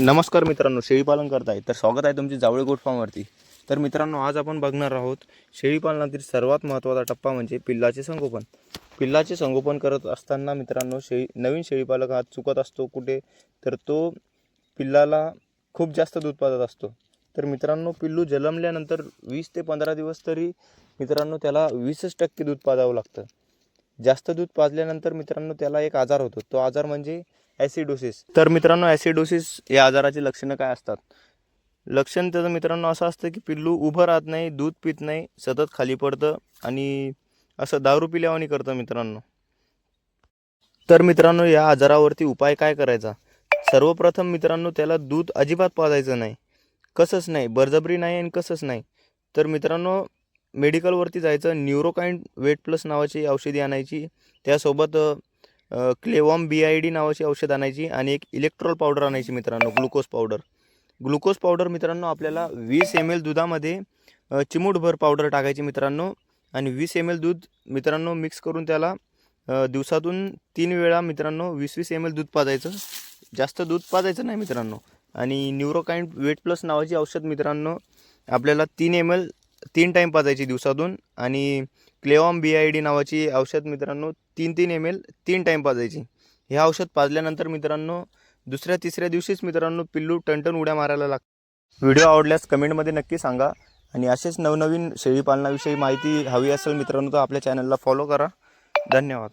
नमस्कार मित्रांनो शेळीपालन करताय. तर स्वागत आहे तुमची जावळे गोट फार्मवरती. तर मित्रांनो आज आपण बघणार आहोत शेळीपालनातील सर्वात महत्त्वाचा टप्पा म्हणजे पिल्लाचे संगोपन. पिल्लाचे संगोपन करत असताना मित्रांनो शेळी नवीन शेळीपालक हा चुकत असतो कुठे? तर तो पिल्लाला खूप जास्त दूध पाजत असतो. तर मित्रांनो पिल्लू जन्मल्यानंतर वीस ते पंधरा दिवस तरी मित्रांनो त्याला वीसच टक्के दूध पाजावं लागतं. जास्त दूध पाजल्यानंतर मित्रांनो त्याला एक आजार होतो. तो आजार म्हणजे ॲसिडोसिस तर मित्रांनो ॲसिडोसिस या आजाराची लक्षणं काय असतात? लक्षण त्याचं मित्रांनो असं असतं की पिल्लू उभं राहत नाही दूध पित नाही सतत खाली पडतं आणि असं दारू पिल्यावानी करतं मित्रांनो. तर मित्रांनो या आजारावरती उपाय काय करायचा? सर्वप्रथम मित्रांनो त्याला दूध अजिबात पाजायचं नाही. कसंच नाही बरजबरी नाही आणि कसंच नाही. तर मित्रांनो मेडिकलवरती जायचं न्यूरोकाइंड वेट प्लस नावाची औषधी आणायची त्यासोबत क्लेवॉम बी आय डी नावाची औषध आणायची आणि एक इलेक्ट्रॉल पावडर आणायची मित्रांनो ग्लुकोज पावडर. ग्लुकोज पावडर मित्रांनो आपल्याला वीस एम एल दुधामध्ये चिमूटभर पावडर टाकायची मित्रांनो आणि वीस एम एल दूध मित्रांनो मिक्स करून त्याला दिवसातून तीन वेळा मित्रांनो वीस वीस एम एल दूध पाजायचं. जास्त दूध पाजायचं नाही मित्रांनो आणि न्यूरोकाइंड वेट प्लस नावाची औषध मित्रांनो आपल्याला तीन एम एल तीन टाईम पाजायची दिवसातून आणि क्लेवॉम बी आय डी नावाची औषध मित्रांनो तीन तीन एम एल तीन टाईम पाजायची. हे औषध पाजल्यानंतर मित्रांनो दुसऱ्या तिसऱ्या दिवशीच मित्रांनो पिल्लू टनटन उड्या मारायला लाग व्हिडिओ आवडल्यास कमेंटमध्ये नक्की सांगा आणि असेच नवनवीन शेळीपालनाविषयी माहिती हवी असेल मित्रांनो तर आपल्या चॅनलला फॉलो करा. धन्यवाद.